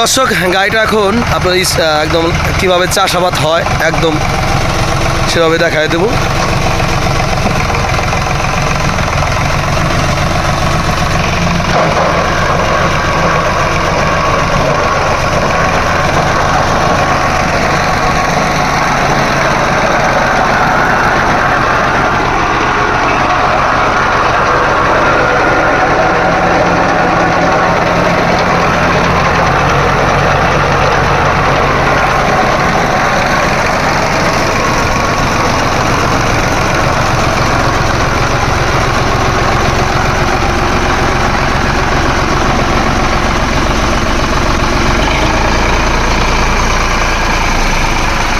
দর্শক গাড়িটা এখন আপনার একদম কীভাবে চাষাবাদ হয় একদম সেভাবে দেখায় দেবো।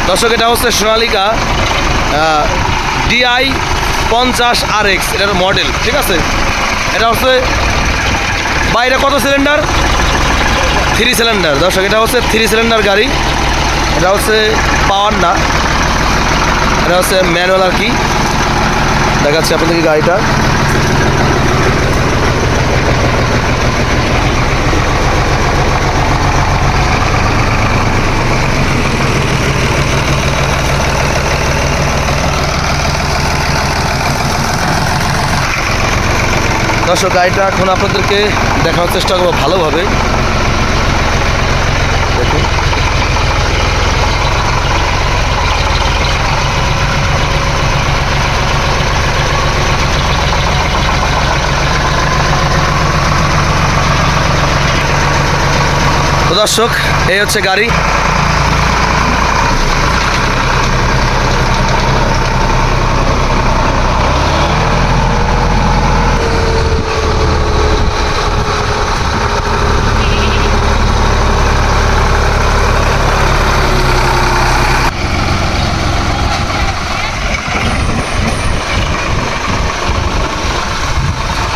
দর্শক, এটা হচ্ছে সোনালিকা ডিআই পঞ্চাশ আর এক্স এটার মডেল ঠিক আছে? এটা হচ্ছে বাইরে কত সিলিন্ডার থ্রি সিলিন্ডার দর্শক, এটা হচ্ছে থ্রি সিলিন্ডার গাড়ি, এটা হচ্ছে পাওয়ার না এটা হচ্ছে ম্যানুয়াল আর কি। দেখাচ্ছি আপনাদেরকে গাড়িটা। দর্শক গাড়িটা এখন আপনাদেরকে দেখানোর চেষ্টা করব ভালোভাবে। দর্শক এই হচ্ছে গাড়ি।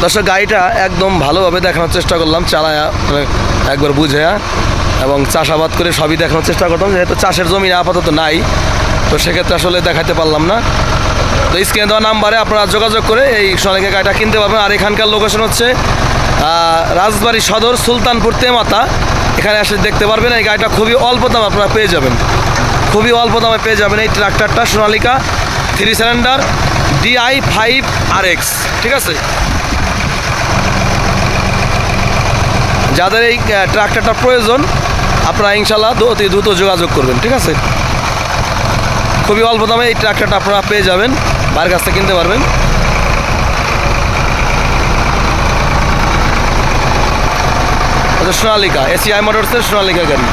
দর্শক, গাড়িটা একদম ভালোভাবে দেখানোর চেষ্টা করলাম, চালায়া মানে একবার বুঝেয়া, এবং চাষাবাদ করে সবই দেখানোর চেষ্টা করতাম, যেহেতু চাষের জমি আপাতত নাই, তো সেক্ষেত্রে আসলে দেখাতে পারলাম না। তো স্ক্রিনে দেওয়া নাম্বারে আপনারা যোগাযোগ করে এই সোনালিকা গাড়িটা কিনতে পারবেন। আর এখানকার লোকেশন হচ্ছে রাজবাড়ি সদর, সুলতানপুর, তেমাতা। এখানে এসে দেখতে পারবেন, এই গাড়িটা খুবই অল্প দামে আপনারা পেয়ে যাবেন। খুবই অল্প দামে পেয়ে যাবেন এই ট্রাক্টরটা, Sonalika three cylinder, DI five R X, ঠিক আছে? যাদের এই ট্রাক্টরটা প্রয়োজন, আপনারা ইনশাল্লাহ অতি দ্রুত যোগাযোগ করবেন, ঠিক আছে? খুবই অল্প দামে এই ট্রাক্টরটা আপনারা পেয়ে যাবেন বাইরের কাছ থেকে কিনতে পারবেন। এটা সোনালিকা এসিআই মোটরসের সোনালিকা গাড়ি।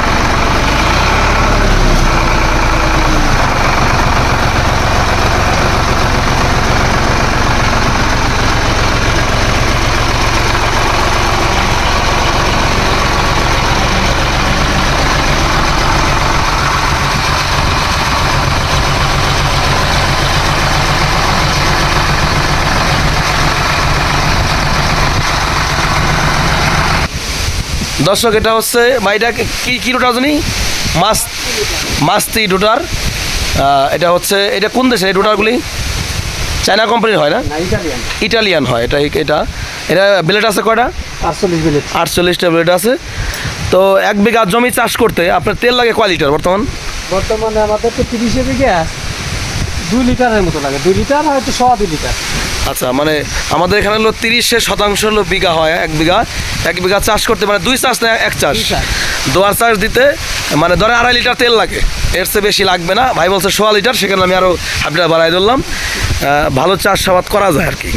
দর্শক এটা হচ্ছে মাইটা কি কি রুটার জানি মাস মাস্তি রুটার এটা হচ্ছে এটা কোন দেশে এই রুটারগুলি চায়না কোম্পানির হয় না? ইটালিয়ান। হয় এটা এটা। এটা ব্লেড আছে কয়টা? আটচল্লিশ আটচল্লিশটা ব্লেড আছে। তো এক বিঘা জমি চাষ করতে আপনার তেল লাগে কয় লিটার বর্তমান? বর্তমানে আমাদের তো তিরিশে বিঘা। দুই লিটারের মতো লাগে। দুই লিটার হয়তো সওয়া দুই লিটার। আচ্ছা মানে আমাদের এখানে হলো তিরিশের শতাংশ হলো বিঘা হয় এক বিঘা। এক বিঘা চাষ করতে মানে দুই চাষ না এক চাষ। দোয়ার চাষ দিতে মানে ধরে আড়াই লিটার তেল লাগে। এর চেয়ে বেশি লাগবে না। ভাই বলছে সোয়া লিটার সেখানে আমি আরও হাফটা বাড়াই ধরলাম। ভালো চাষাবাদ করা যায় আর কি।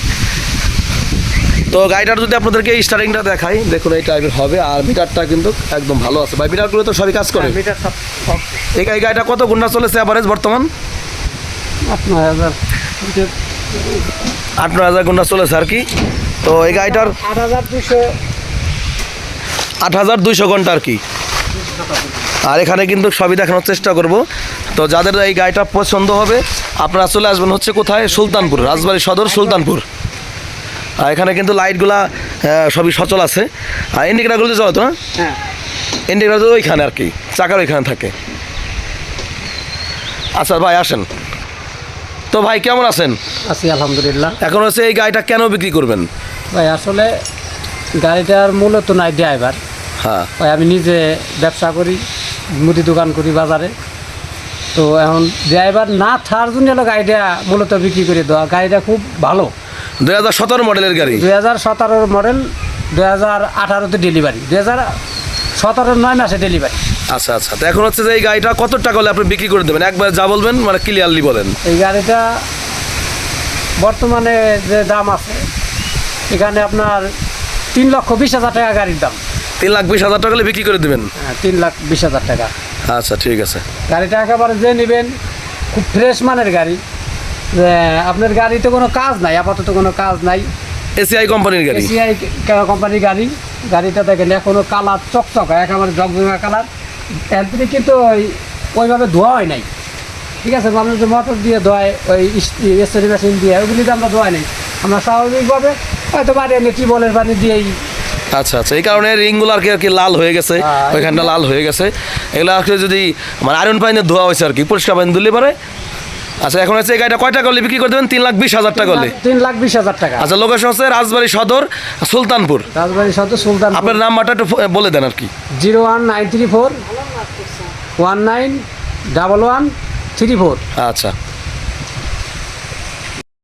তো গাড়িটার যদি আপনাদেরকে স্টারিংটা দেখাই দেখুন এই টাইপের হবে আর মিটারটা কিন্তু একদম ভালো আছে। ভাই মিটারগুলো তো সবই কাজ করে। সব এই গাড়িটা কত ঘণ্টা চলেছে অ্যাভারেজ বর্তমান? লিটার। আট নয় হাজার ঘণ্টা চলেছে আর কি? তো এই গাড়িটার আট হাজার দুশো আট হাজার দুইশো ঘণ্টা আর কি? আর এখানে কিন্তু সবই দেখানোর চেষ্টা করব। তো যাদের এই গাড়িটা পছন্দ হবে আপনারা চলে আসবেন হচ্ছে কোথায়? সুলতানপুর রাজবাড়ী সদর সুলতানপুর। আর এখানে কিন্তু লাইটগুলা সবই সচল আছে। আর ইন্ডিকেটারগুলো চলে তো না? হ্যাঁ। ইন্ডিকেটার তো ওইখানে আর কি। চাকার ওইখানে থাকে। আচ্ছা ভাই আসেন। তো ভাই কেমন আছেন? আছি আলহামদুলিল্লাহ। এখন হচ্ছে এই গাড়িটা কেন বিক্রি করবেন? ভাই আসলে গাড়িটার মূলত নাই ড্রাইভার। হ্যাঁ। ওই আমি নিজে ব্যবসা করি মুদি দোকান করি বাজারে। তো এখন ড্রাইভার না থার জন্য হলো গাড়িটা মূলত বিক্রি করে দেওয়া। গাড়িটা খুব ভালো। দুই হাজার সতেরো মডেলের গাড়ি? দুই হাজার সতেরোর মডেল দুই হাজার আঠারোতে ডেলিভারি দুই হাজার সতেরোর নয় মাসে ডেলিভারি আচ্ছা আচ্ছা। তো এখন হচ্ছে যে এই গাড়িটা কত টাকা হলে আপনি বিক্রি করে দেবেন? একবার যা বলবেন মানে ক্লিয়ারলি বলেন। এই গাড়িটা বর্তমানে যে দাম আছে এখানে আপনার তিন লক্ষ বিশ হাজার টাকা গাড়ির দাম। তিন লাখ বিশ হাজার টাকা হলে বিক্রি করে দেবেন? হ্যাঁ, তিন লাখ বিশ হাজার টাকা। আচ্ছা ঠিক আছে। গাড়িটা একেবারে যে নেবেন খুব ফ্রেশ মানের গাড়ি। যে আপনার গাড়িতে কোনো কাজ নাই আপাতত কোনো কাজ নাই। এসিআই কোম্পানির গাড়ি? এসিআই কোম্পানির গাড়ি। গাড়িটা দেখেন এখনও কালার চকচক একেবারে জগজমা কালার। এরপরে কিন্তু ওই ওইভাবে ধোয়া হয় নাই। ঠিক আছে মানুষ যে মোটর দিয়ে ধোয় ওই স্টোরি মেশিন দিয়ে ওগুলিতে আমরা ধোয়া নেই। আমরা স্বাভাবিকভাবে হয়তো বাড়ি এনে টিউবওয়েলের পানি দিয়েই আচ্ছা আচ্ছা। এই কারণে রিংগুলো আর কি আর কি লাল হয়ে গেছে। হ্যাঁ, ওইখানটা লাল হয়ে গেছে। এগুলো আর কি যদি মানে আয়রন পাইনে ধোয়া হয়েছে আর কি পরিষ্কার পানি দিলে পারে আচ্ছা এখন হচ্ছে এই গাড়িটা কয় টাকা করলে বিক্রি করে দেবেন? তিন লাখ বিশ হাজার টাকা করলে তিন লাখ বিশ হাজার টাকা। আচ্ছা লোকেশন হচ্ছে রাজবাড়ি সদর সুলতানপুর। রাজবাড়ি সদর সুলতান আপনার নাম্বারটা একটু বলে দেন আর কি। Zero one nine three four one nine double one three four. আচ্ছা।